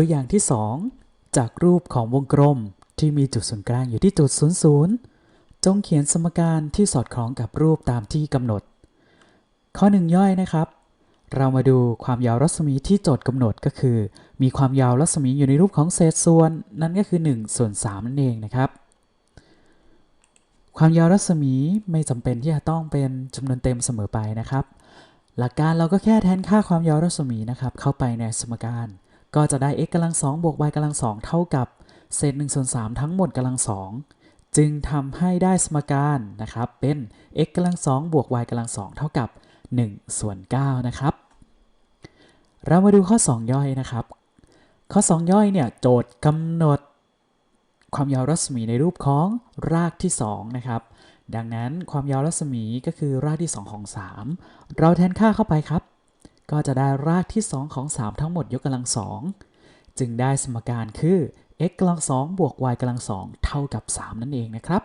ตัวอย่างที่ 2 จากรูปของวงกลมที่มีจุดศูนย์กลางอยู่ที่จุด 00 จงเขียนสมการที่สอดคล้องกับรูปตามที่กำหนด ข้อหนึ่งย่อยนะครับ เรามาดูความยาวรัศมีที่โจทย์กำหนดก็คือ มีความยาวรัศมีอยู่ในรูปของเศษส่วน นั่นก็คือ1ส่วน3นั่นเองนะครับความยาวรัศมีไม่จำเป็นที่จะต้องเป็นจำนวนเต็มเสมอไปนะครับ หลักการเราก็แค่แทนค่าความยาวรัศมีนะครับ เข้าไปในสมการ ก็จะได้ x กำลัง2บวก y กำลัง2เท่ากับเศษ1ส่วน3ทั้งหมดกำลัง2จึงทำให้ได้สมการนะครับเป็น x กำลัง2บวก y กำลัง2เท่ากับ1ส่วน9นะครับ เรามาดูข้อ 2 ย่อยนะครับ ข้อ 2 ย่อยเนี่ยโจทย์กำหนดความยาวรัศมีในรูปของรากที่ 2 นะครับ ดังนั้นความยาวรัศมีก็คือรากที่ 2 ของ 3 เราแทนค่าเข้าไปครับ ก็จะได้รากที่ 2 ของ 3 ทั้งหมดยกกำลัง2จึงได้สมการคือ x กำลัง2บวก y กำลัง2เท่ากับ 3 นั่นเองนะครับ